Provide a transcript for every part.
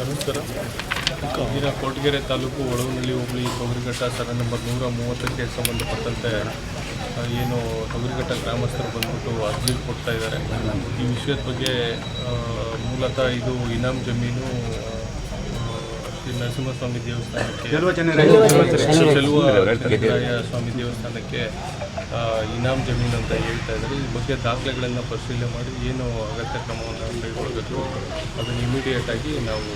ನಮಸ್ಕಾರ. ಇಂದಿನ ಕೊರಟಗೆರೆ ತಾಲೂಕು ಒಳವನಹಳ್ಳಿ ಹೋಬಳಿ ತೊಗರಿಘಟ್ಟ ಸರ್ವೆ ನಂಬರ್ ನೂರ ಮೂವತ್ತಕ್ಕೆ ಸಂಬಂಧಪಟ್ಟಂತೆ ಏನು ತೊಗರಿಘಟ್ಟ ಗ್ರಾಮಸ್ಥರು ಬಂದ್ಬಿಟ್ಟು ಅರ್ಜಿ ಕೊಡ್ತಾ ಇದ್ದಾರೆ. ಈ ವಿಷಯದ ಬಗ್ಗೆ ಮೂಲತಃ ಇದು ಇನಾಮ್ ಜಮೀನು ಶ್ರೀ ನರಸಿಂಹಸ್ವಾಮಿ ದೇವಸ್ಥಾನಕ್ಕೆ ಚೆಲುವ ಸ್ವಾಮಿ ದೇವಸ್ಥಾನಕ್ಕೆ ಇನಾಮ್ ಜಮೀನು ಅಂತ ಹೇಳ್ತಾ ಇದ್ದಾರೆ. ಈ ಬಗ್ಗೆ ದಾಖಲೆಗಳನ್ನು ಪರಿಶೀಲನೆ ಮಾಡಿ ಏನು ಅಗತ್ಯ ಕ್ರಮವನ್ನು ಕೈಗೊಳ್ಳಬೇಕು ಅದನ್ನು ಇಮಿಡಿಯೇಟ್ ಆಗಿ ನಾವು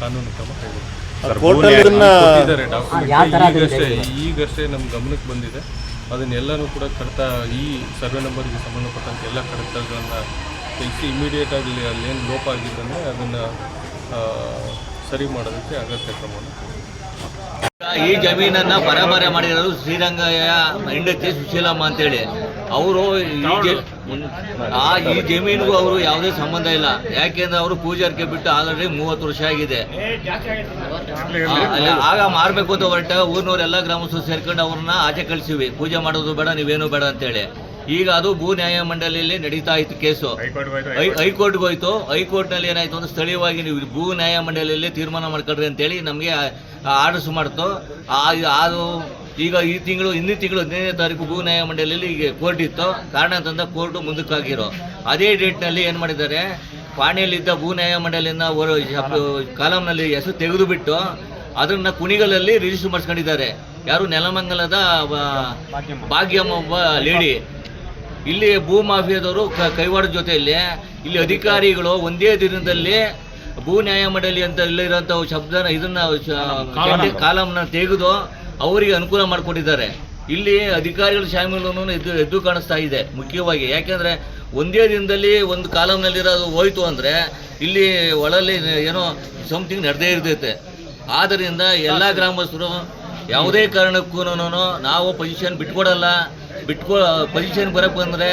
ಕಾನೂನು ಕ್ರಮ ಕೈಗೊಳ್ಳಿದ್ದಾರೆ ಈಗಷ್ಟೇ ಈಗಷ್ಟೇ ನಮ್ಮ ಗಮನಕ್ಕೆ ಬಂದಿದೆ. ಅದನ್ನೆಲ್ಲನೂ ಕೂಡ ಕಡತ ಈ ಸರ್ವೆ ನಂಬರ್ಗೆ ಸಂಬಂಧಪಟ್ಟಂತೆ ಎಲ್ಲ ಕಡತಗಳನ್ನು ತೆಗೆಸಿ ಇಮಿಡಿಯೇಟ್ ಆಗಿ ಅಲ್ಲೇನು ಲೋಪ ಆಗಿದ್ದಂದ್ರೆ ಅದನ್ನು ಸರಿ ಮಾಡೋದಕ್ಕೆ ಅಗತ್ಯ ಕ್ರಮವನ್ನು ಈ ಜಮೀನನ್ನ ಪರಮರೆ ಮಾಡಿರೋದು ಶ್ರೀರಂಗಯ್ಯ ಹೆಂಡತಿ ಸುಶೀಲಮ್ಮ ಅಂತೇಳಿ. ಅವರು ಆ ಈ ಜಮೀನಿಗೂ ಅವರು ಯಾವುದೇ ಸಂಬಂಧ ಇಲ್ಲ. ಯಾಕೆಂದ್ರೆ ಅವರು ಪೂಜಾರ್ಕೆ ಬಿಟ್ಟು ಆಲ್ರೆಡಿ ಮೂವತ್ತು ವರ್ಷ ಆಗಿದೆ. ಆಗ ಮಾರ್ಬೇಕು ಅಂತ ಹೊರಟ ಊರಿನವರೆಲ್ಲ ಗ್ರಾಮಸ್ಥರು ಸೇರ್ಕೊಂಡು ಅವ್ರನ್ನ ಆಚೆ ಕಳಿಸಿವಿ. ಪೂಜೆ ಮಾಡೋದು ಬೇಡ, ನೀವೇನು ಬೇಡ ಅಂತೇಳಿ. ಈಗ ಅದು ಭೂ ನ್ಯಾಯ ಮಂಡಳಿಯಲ್ಲಿ ನಡೀತಾ ಇತ್ತು ಕೇಸು. ಹೈಕೋರ್ಟ್ಗೆ ಹೋಯ್ತು ಹೈಕೋರ್ಟ್ನಲ್ಲಿ ಏನಾಯ್ತು ಅಂದ್ರೆ ಸ್ಥಳೀಯವಾಗಿ ನೀವು ಭೂ ನ್ಯಾಯ ಮಂಡಳಿಯಲ್ಲಿ ತೀರ್ಮಾನ ಮಾಡ್ಕೊಳ್ರಿ ಅಂತೇಳಿ ನಮಗೆ ಆರ್ಡರ್ಸ್ ಮಾಡ್ತು ಅದು ಈಗ ಈ ತಿಂಗಳು ಹಿಂದಿನ ತಿಂಗಳು ಹದಿನೈದನೇ ತಾರೀಕು ಭೂ ನ್ಯಾಯ ಮಂಡಳಿಯಲ್ಲಿ ಈಗ ಕೋರ್ಟ್ ಇತ್ತು. ಕಾರಣ ಅಂತಂದ್ರೆ ಕೋರ್ಟ್ ಮುಂದಕ್ಕಾಗಿರೋ. ಅದೇ ಡೇಟ್ನಲ್ಲಿ ಏನು ಮಾಡಿದ್ದಾರೆ? ಪಾಣಿಯಲ್ಲಿದ್ದ ಭೂ ನ್ಯಾಯ ಹೊರ ಕಾಲಂನಲ್ಲಿ ಹೆಸರು ತೆಗೆದುಬಿಟ್ಟು ಅದನ್ನ ಕುಣಿಗಲಲ್ಲಿ ರಿಜಿಸ್ಟರ್ ಮಾಡಿಸ್ಕೊಂಡಿದ್ದಾರೆ. ಯಾರು ನೆಲಮಂಗಲದ ಭಾಗ್ಯಮ್ಮ. ಒಬ್ಬ ಲೇಡಿ ಇಲ್ಲಿ ಭೂ ಮಾಫಿಯಾದವರು ಕ- ಕೈವಾಡದ ಜೊತೆಯಲ್ಲಿ ಇಲ್ಲಿ ಅಧಿಕಾರಿಗಳು ಒಂದೇ ದಿನದಲ್ಲಿ ಭೂ ನ್ಯಾಯ ಮಂಡಳಿ ಅಂತ ಇಲ್ಲಿರೋಂಥ ಶಬ್ದನ ಇದನ್ನ ಕಾಲಂನ ತೆಗೆದು ಅವರಿಗೆ ಅನುಕೂಲ ಮಾಡಿಕೊಟ್ಟಿದ್ದಾರೆ. ಇಲ್ಲಿ ಅಧಿಕಾರಿಗಳ ಶಾಮೀಲನ್ನು ಎದ್ದು ಎದ್ದು ಕಾಣಿಸ್ತಾ ಇದೆ ಮುಖ್ಯವಾಗಿ. ಯಾಕೆಂದ್ರೆ ಒಂದೇ ದಿನದಲ್ಲಿ ಒಂದು ಕಾಲಂನಲ್ಲಿರೋದು ಹೋಯ್ತು ಅಂದ್ರೆ ಇಲ್ಲಿ ಒಳಲ್ಲಿ ಏನೋ ಸಮಥಿಂಗ್ ನಡೆದೇ ಇರ್ತೈತೆ. ಆದ್ದರಿಂದ ಎಲ್ಲ ಗ್ರಾಮಸ್ಥರು ಯಾವುದೇ ಕಾರಣಕ್ಕೂ ನಾವು ಪೊಸಿಷನ್ ಬಿಟ್ಕೊಡಲ್ಲ. ಬಿಟ್ಕೊ ಪೊಸಿಷನ್ ಬರೋಕ್ಕೆ ಬಂದರೆ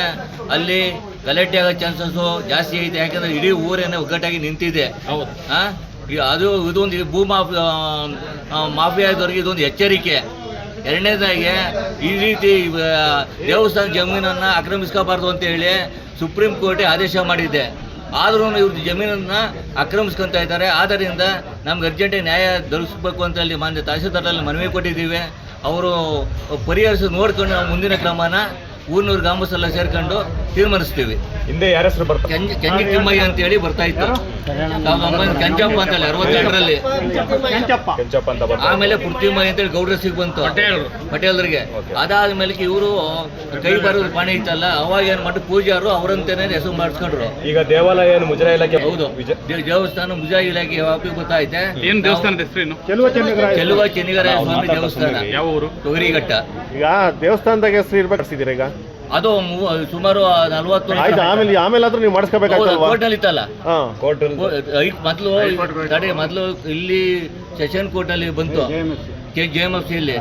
ಅಲ್ಲಿ ಗಲಾಟೆ ಆಗೋ ಚಾನ್ಸಸ್ಸು ಜಾಸ್ತಿ ಐತೆ. ಯಾಕಂದರೆ ಇಡೀ ಊರೇನೆ ಒಗ್ಗಟ್ಟಾಗಿ ನಿಂತಿದೆ. ಹೌದು. ಅದು ಇದೊಂದು ಭೂ ಮಾಫಿ ಮಾಫಿಯಾದವ್ರಿಗೆ ಇದೊಂದು ಎಚ್ಚರಿಕೆ. ಎರಡನೇದಾಗಿ ಈ ರೀತಿ ದೇವಸ್ಥಾನ ಜಮೀನನ್ನು ಆಕ್ರಮಿಸ್ಕೋಬಾರ್ದು ಅಂತ ಹೇಳಿ ಸುಪ್ರೀಂ ಕೋರ್ಟೇ ಆದೇಶ ಮಾಡಿದ್ದೆ ಆದರೂ ಇವ್ರ ಜಮೀನನ್ನು ಆಕ್ರಮಿಸ್ಕೊತ ಇದ್ದಾರೆ. ಆದ್ದರಿಂದ ನಮ್ಗೆ ಅರ್ಜೆಂಟಾಗಿ ನ್ಯಾಯ ದೊರಕಿಸ್ಬೇಕು ಅಂತ ಹೇಳಿ ಮಾನ್ಯ ತಹಸೀಲ್ದಾರಲ್ಲಿ ಮನವಿ ಕೊಟ್ಟಿದ್ದೀವಿ. ಅವರು ಪರಿಹರಿಸಿ ನೋಡ್ಕೊಂಡು ಮುಂದಿನ ಕ್ರಮನ ಊರ್ನೂರು ಗ್ರಾಮಸ್ಥರೆಲ್ಲ ಸೇರ್ಕೊಂಡು ತೀರ್ಮಾನಿಸ್ತೀವಿ. ಹಿಂದೆ ಯಾರ ಹೆಸರು ಬರ್ತಾರೆ ಕೆಂಜ ಕೆಂಜಿ ತಿಮ್ಮಯ್ಯ ಅಂತ ಹೇಳಿ ಬರ್ತಾ ಇತ್ತು. ಸಾವಿರದ ಅಂತ ಕೆಂಚಪ್ಪ ಅಂತೇಳಿ ಆಮೇಲೆ ಕೆಂಚಪ್ಪ. ಅಂತ ಬರ್ತಾರೆ ಆಮೇಲೆ ಪೃಥ್ವಿಮಯ್ಯ ಅಂತೇಳಿ ಗೌಡ್ರಸಿಗೆ ಬಂತು. ಪಟೇಲ್ರಿಗೆ. ಅದಾದ್ಮೇಲೆ ಇವರು ಕೈ ಬರೋದು ಪಾಣಿ ಇತ್ತಲ್ಲ ಅವಾಗ ಏನ್ ಮಾಡಿ ಪೂಜಾರು ಅವರಂತೇನೆ ಹೆಸರು ಮಾಡಿಸ್ಕೊಂಡ್ರು. ಈಗ ದೇವಾಲಯ ಏನು ಮುಜರಾ ಇಲಾಖೆ ಹೌದು. ದೇ- ದೇವಸ್ಥಾನ ಮುಜಾ ಇಲಾಖೆ ಯಾವಾಗ ಗೊತ್ತಾಯ್ತೆ ಏನ್ ದೇವಸ್ಥಾನದ ಹೆಸರೇನು ಚೆಲುವ ಚೆನ್ನಿಗರ ಸ್ವಾಮಿ ದೇವಸ್ಥಾನ. ಯಾವ ಊರು? ತೊಗರಿಘಟ್ಟ. ಈಗ ದೇವಸ್ಥಾನದಾಗ ಹೆಸರು ಇರ್ಬೇಕು ಈಗ? ಅದು ಸುಮಾರು ನಲ್ವತ್ತು ಆಯ್ತು ಆಮೇಲೆ ಆದ್ರೂ ನೀವು ಮಾಡಿಸ್ಕೋಬೇಕಾಗ್ತಲ್ವಾ ಕೋರ್ಟ್ನಲ್ಲಿ ಇತ್ತಲ್ಲ ಹಾ. ಕೋರ್ಟ್ ಮೊದಲು ತಡೆ ಮೊದಲು ಇಲ್ಲಿ ಸೆಷನ್ ಕೋರ್ಟ್ನಲ್ಲಿ ಬಂತು. ಕೆ ಜೆ ಎಂ ಎಫ್ ಸಿಯಲ್ಲಿ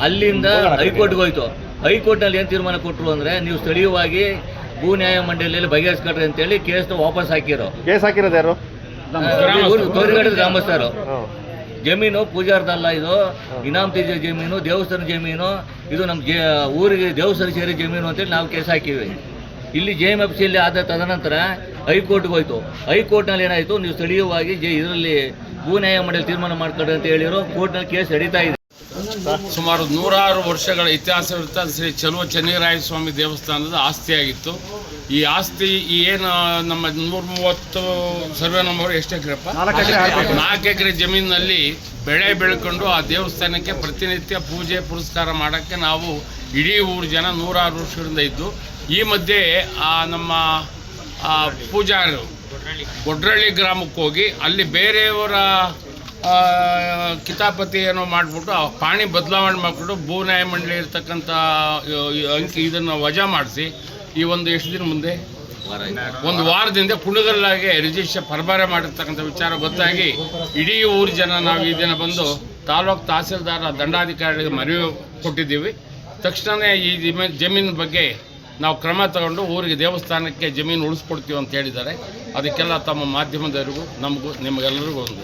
ಅಲ್ಲಿಂದ ಹೈಕೋರ್ಟ್ಗೆ ಹೋಯ್ತು. ಹೈಕೋರ್ಟ್ನಲ್ಲಿ ಏನು ತೀರ್ಮಾನ ಕೊಟ್ಟರು ಅಂದ್ರೆ ನೀವು ಸ್ಥಳೀಯವಾಗಿ ಭೂ ನ್ಯಾಯ ಮಂಡಳಿಯಲ್ಲಿ ಅಂತ ಅಂತೇಳಿ ಕೇಸ್ನ ವಾಪಸ್ ಹಾಕಿರೋ ಕೇಸ್ ಹಾಕಿರೋದು ಯಾರು? ಗ್ರಾಮಸ್ಥರು. ಹಾ. ಜಮೀನು ಪೂಜಾರ್ದಲ್ಲ ಇದು. ಇನಾಮ್ ತೀಜ ಜಮೀನು ದೇವಸ್ಥಾನ ಜಮೀನು. ಇದು ನಮ್ಮ ಜೇ ಊರಿಗೆ ದೇವಸ್ಥಾನ ಸೇರಿ ಜಮೀನು ಅಂತೇಳಿ ನಾವು ಕೇಸ್ ಹಾಕಿವಿ. ಇಲ್ಲಿ ಜೆ ಎಂ ಎಫ್ ಸಿಯಲ್ಲಿ ಆದ ತದನಂತರ ಹೈಕೋರ್ಟ್ಗೆ ಹೋಯ್ತು. ಹೈಕೋರ್ಟ್ನಲ್ಲಿ ಏನಾಯಿತು? ನೀವು ಸ್ಥಳೀಯವಾಗಿ ಜೆ ಇದರಲ್ಲಿ ಭೂ ನ್ಯಾಯ ಮಂಡಳಿ ತೀರ್ಮಾನ ಮಾಡ್ಕೊಡ್ರಿ ಅಂತ ಹೇಳಿರೋ ಕೋರ್ಟ್ನಲ್ಲಿ ಕೇಸ್ ನಡೀತಾ ಇದೆ. ಸುಮಾರು ನೂರಾರು ವರ್ಷಗಳ ಇತಿಹಾಸವಿರುತ್ತ. ಶ್ರೀ ಚಲುವ ಚೆನ್ನೀರಾಯ ಸ್ವಾಮಿ ದೇವಸ್ಥಾನದ ಆಸ್ತಿಯಾಗಿತ್ತು. ಈ ಆಸ್ತಿ ಈ ಏನು ನಮ್ಮ ನೂರ ಮೂವತ್ತು ಸರ್ವೆ ನಂಬರ್ ಎಷ್ಟು ಎಕರೆಪ್ಪ? ನಾಲ್ಕು ಎಕರೆ ಜಮೀನಿನಲ್ಲಿ ಬೆಳೆ ಬೆಳ್ಕೊಂಡು ಆ ದೇವಸ್ಥಾನಕ್ಕೆ ಪ್ರತಿನಿತ್ಯ ಪೂಜೆ ಪುರಸ್ಕಾರ ಮಾಡೋಕ್ಕೆ ನಾವು ಇಡೀ ಊರು ಜನ ನೂರಾರು ವರ್ಷಗಳಿಂದ ಇದ್ದು ಈ ಮಧ್ಯೆ ಆ ನಮ್ಮ ಆ ಪೂಜಾರರು ಗೊಡ್ರಳ್ಳಿ ಗ್ರಾಮಕ್ಕೆ ಹೋಗಿ ಅಲ್ಲಿ ಬೇರೆಯವರ ಕಿತಾಪತಿ ಏನೋ ಮಾಡಿಬಿಟ್ಟು, ಆ ಪಾಣಿ ಬದಲಾವಣೆ ಮಾಡಿಬಿಟ್ಟು ಭೂ ನ್ಯಾಯ ಮಂಡಳಿ ಇರ್ತಕ್ಕಂಥ ಅಂಕಿ ಇದನ್ನು ವಜಾ ಮಾಡಿಸಿ, ಈ ಒಂದು ಎಷ್ಟು ದಿನ ಮುಂದೆ? ಒಂದು ವಾರದಿಂದ ಕುಣಗಲ್ಲಾಗೆ ರಿಜಿಸ್ಟರ್ ಪರಬಾರೆ ಮಾಡಿರ್ತಕ್ಕಂಥ ವಿಚಾರ ಗೊತ್ತಾಗಿ, ಇಡೀ ಊರು ಜನ ನಾವು ಈ ದಿನ ಬಂದು ತಾಲೂಕು ತಹಸೀಲ್ದಾರ, ದಂಡಾಧಿಕಾರಿಗಳಿಗೆ ಮನವಿ ಕೊಟ್ಟಿದ್ದೀವಿ. ತಕ್ಷಣವೇ ಈ ಜಮೀನು ಬಗ್ಗೆ ನಾವು ಕ್ರಮ ತಗೊಂಡು ಊರಿಗೆ ದೇವಸ್ಥಾನಕ್ಕೆ ಜಮೀನು ಉಳಿಸ್ಕೊಡ್ತೀವಿ ಅಂತ ಹೇಳಿದ್ದಾರೆ. ಅದಕ್ಕೆಲ್ಲ ತಮ್ಮ ಮಾಧ್ಯಮದವರಿಗೂ ನಮಗೂ ನಿಮಗೆಲ್ಲರಿಗೂ ಒಂದು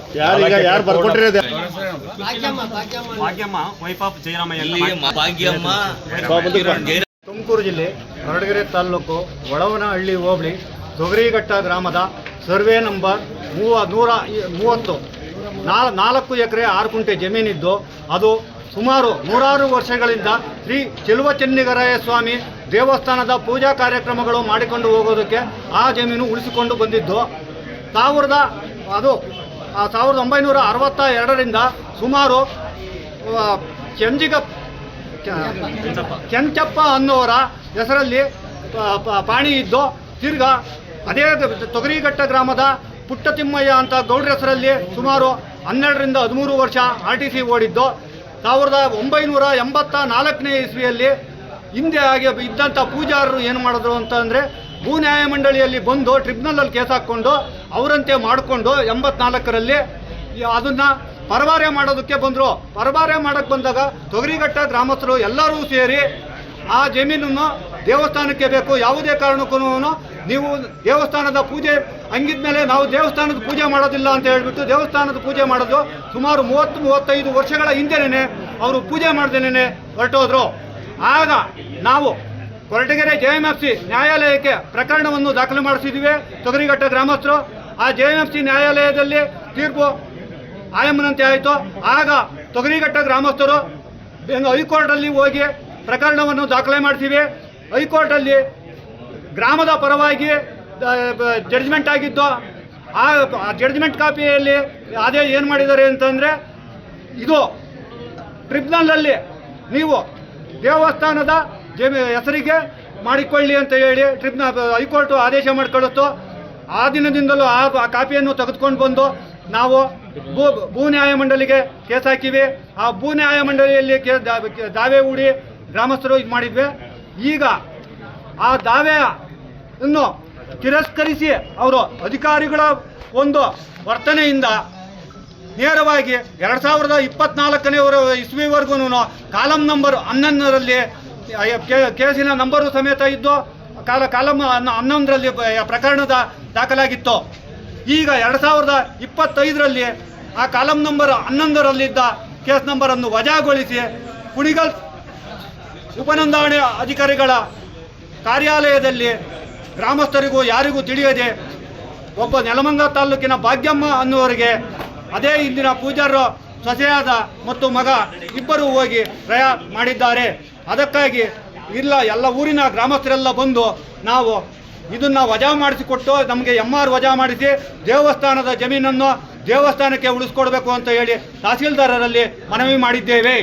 ತುಮಕೂರು ಜಿಲ್ಲೆ ಹೊರಡಗೆರೆ ತಾಲೂಕು ಒಳವನಹಳ್ಳಿ ಹೋಬಳಿ ತೊಗರಿಘಟ್ಟ ಗ್ರಾಮದ ಸರ್ವೆ ನಂಬರ್ ಮೂವ ನೂರ ಮೂವತ್ತು. ನಾಲ್ ನಾಲ್ಕು ಎಕರೆ ಆರು ಕುಂಟೆ ಜಮೀನಿದ್ದು ಅದು ಸುಮಾರು ನೂರಾರು ವರ್ಷಗಳಿಂದ ಶ್ರೀ ಚೆಲುವ ಚೆನ್ನಿಗರಾಯ ಸ್ವಾಮಿ ದೇವಸ್ಥಾನದ ಪೂಜಾ ಕಾರ್ಯಕ್ರಮಗಳು ಮಾಡಿಕೊಂಡು ಹೋಗೋದಕ್ಕೆ ಆ ಜಮೀನು ಉಳಿಸಿಕೊಂಡು ಬಂದಿದ್ದು. ಸಾವಿರದ, ಅದು ಸಾವಿರದ ಒಂಬೈನೂರ ಅರವತ್ತ ಎರಡರಿಂದ ಸುಮಾರು ಕೆಂಜಿಗ ಕೆಂಚಪ್ಪ ಅನ್ನೋರ ಹೆಸರಲ್ಲಿ ಪಾಣಿ ಇದ್ದು, ತಿರ್ಗಾ ಅದೇ ತೊಗರಿಘಟ್ಟ ಗ್ರಾಮದ ಪುಟ್ಟತಿಮ್ಮಯ್ಯ ಅಂತ ಗೌಡ್ರ ಹೆಸರಲ್ಲಿ ಸುಮಾರು ಹನ್ನೆರಡರಿಂದ ಹದಿಮೂರು ವರ್ಷ ಆರ್ ಟಿ ಸಿ ಓಡಿದ್ದು. ಸಾವಿರದ ಒಂಬೈನೂರ ಎಂಬತ್ತ ನಾಲ್ಕನೇ ಇಸ್ವಿಯಲ್ಲಿ ಹಿಂದೆ ಆಗಿ ಇದ್ದಂಥ ಪೂಜಾರರು ಏನು ಮಾಡಿದ್ರು ಅಂತಂದರೆ ಭೂ ನ್ಯಾಯಮಂಡಳಿಯಲ್ಲಿ ಬಂದು ಟ್ರಿಬ್ಯುನಲಲ್ಲಿ ಕೇಸ್ ಹಾಕ್ಕೊಂಡು ಅವರಂತೆ ಮಾಡಿಕೊಂಡು ಎಂಬತ್ನಾಲ್ಕರಲ್ಲಿ ಅದನ್ನು ಪರಭಾರೆ ಮಾಡೋದಕ್ಕೆ ಬಂದರು. ಪರಭಾರೆ ಮಾಡೋಕ್ಕೆ ಬಂದಾಗ ತೊಗರಿಘಟ್ಟ ಗ್ರಾಮಸ್ಥರು ಎಲ್ಲರೂ ಸೇರಿ ಆ ಜಮೀನನ್ನು ದೇವಸ್ಥಾನಕ್ಕೆ ಬೇಕು. ಯಾವುದೇ ಕಾರಣಕ್ಕೂ ನೀವು ದೇವಸ್ಥಾನದ ಪೂಜೆ ಹಂಗಿದ್ಮೇಲೆ ನಾವು ದೇವಸ್ಥಾನದ ಪೂಜೆ ಮಾಡೋದಿಲ್ಲ ಅಂತ ಹೇಳಿಬಿಟ್ಟು ದೇವಸ್ಥಾನದ ಪೂಜೆ ಮಾಡೋದು ಸುಮಾರು ಮೂವತ್ತು, ಮೂವತ್ತೈದು ವರ್ಷಗಳ ಹಿಂದೆನೇ ಅವರು ಪೂಜೆ ಮಾಡ್ದೇನೆ ಹೊರಟೋದ್ರು. ಆಗ ನಾವು Koratagere J M F C ನ್ಯಾಯಾಲಯಕ್ಕೆ ಪ್ರಕರಣವನ್ನು ದಾಖಲು ಮಾಡಿಸಿದ್ದೀವಿ. ತೊಗರಿಘಟ್ಟ ಗ್ರಾಮಸ್ಥರು, ಆ ಜೆ ಎಂ ಎಫ್ ಸಿ ನ್ಯಾಯಾಲಯದಲ್ಲಿ ತೀರ್ಪು ಆಯಮ್ಮನಂತೆ ಆಯಿತು. ಆಗ ತೊಗರಿಘಟ್ಟ ಗ್ರಾಮಸ್ಥರು ಹೈಕೋರ್ಟ್ ಹೈಕೋರ್ಟಲ್ಲಿ ಹೋಗಿ ಪ್ರಕರಣವನ್ನು ದಾಖಲೆ ಮಾಡ್ತೀವಿ ಹೈಕೋರ್ಟಲ್ಲಿ ಗ್ರಾಮದ ಪರವಾಗಿ ಜಡ್ಜ್ಮೆಂಟ್ ಆಗಿದ್ದು, ಆ ಜಡ್ಜ್ಮೆಂಟ್ ಕಾಪಿಯಲ್ಲಿ ಅದೇ ಏನು ಮಾಡಿದ್ದಾರೆ ಅಂತಂದರೆ, ಇದು ಟ್ರಿಬ್ಯುನಲಲ್ಲಿ ನೀವು ದೇವಸ್ಥಾನದ ಹೆಸರಿಗೆ ಮಾಡಿಕೊಳ್ಳಿ ಅಂತ ಹೇಳಿ ಟ್ರಿಬ್ನ ಹೈಕೋರ್ಟ್ ಆದೇಶ ಮಾಡಿಕೊಳ್ಳುತ್ತೋ ಆ ದಿನದಿಂದಲೂ ಆ ಕಾಪಿಯನ್ನು ತೆಗೆದುಕೊಂಡು ಬಂದು ನಾವು ಭೂ ಭೂ ನ್ಯಾಯಮಂಡಲಿಗೆ ಕೇಸ್ ಹಾಕಿವಿ. ಆ ಭೂ ನ್ಯಾಯಮಂಡಳಿಯಲ್ಲಿ ಕೇ, ದಾವೆ ಹೂಡಿ ಗ್ರಾಮಸ್ಥರು ಇದು ಮಾಡಿದ್ವಿ. ಈಗ ಆ ದಾವೆಯನ್ನು ತಿರಸ್ಕರಿಸಿ ಅವರು ಅಧಿಕಾರಿಗಳ ಒಂದು ವರ್ತನೆಯಿಂದ ನೇರವಾಗಿ ಎರಡು ಸಾವಿರದ ಇಪ್ಪತ್ನಾಲ್ಕನೇ ಇಸ್ವಿವರೆಗೂ ಕಾಲಮ್ ನಂಬರ್ ಹನ್ನೊಂದರಲ್ಲಿ ಕೇಸಿನ ನಂಬರು ಸಮೇತ ಇದ್ದು, ಕಾಲ ಕಾಲಮ್ ಹನ್ನ- ಹನ್ನೊಂದರಲ್ಲಿ ಪ್ರಕರಣದ ದಾಖಲಾಗಿತ್ತು. ಈಗ ಎರಡು ಸಾವಿರದ ಇಪ್ಪತ್ತೈದರಲ್ಲಿ ಆ ಕಾಲಮ್ ನಂಬರ್ ಹನ್ನೊಂದರಲ್ಲಿದ್ದ ಕೇಸ್ ನಂಬರನ್ನು ವಜಾಗೊಳಿಸಿ ಕುಣಿಗಲ್ ಉಪನೋಂದಾವಣೆ ಅಧಿಕಾರಿಗಳ ಕಾರ್ಯಾಲಯದಲ್ಲಿ ಗ್ರಾಮಸ್ಥರಿಗೂ ಯಾರಿಗೂ ತಿಳಿಯದೆ ಒಬ್ಬ ನೆಲಮಂಗ ತಾಲೂಕಿನ ಭಾಗ್ಯಮ್ಮ ಅನ್ನುವರಿಗೆ ಅದೇ ಇಂದಿನ ಪೂಜಾರರು ಸೊಸೆಯಾದ ಮತ್ತು ಮಗ ಇಬ್ಬರು ಹೋಗಿ ಪ್ರಯ ಮಾಡಿದ್ದಾರೆ. ಅದಕ್ಕಾಗಿ ಇಲ್ಲ, ಎಲ್ಲ ಊರಿನ ಗ್ರಾಮಸ್ಥರೆಲ್ಲ ಬಂದು ನಾವು ಇದನ್ನ ವಜಾ ಮಾಡಿಸಿಕೊಟ್ಟು ನಮಗೆ ಎಂ ಆರ್ ವಜಾ ಮಾಡಿಸಿ ದೇವಸ್ಥಾನದ ಜಮೀನನ್ನು ದೇವಸ್ಥಾನಕ್ಕೆ ಉಳಿಸ್ಕೊಡ್ಬೇಕು ಅಂತ ಹೇಳಿ ತಹಸೀಲ್ದಾರರಲ್ಲಿ ಮನವಿ ಮಾಡಿದ್ದೇವೆ.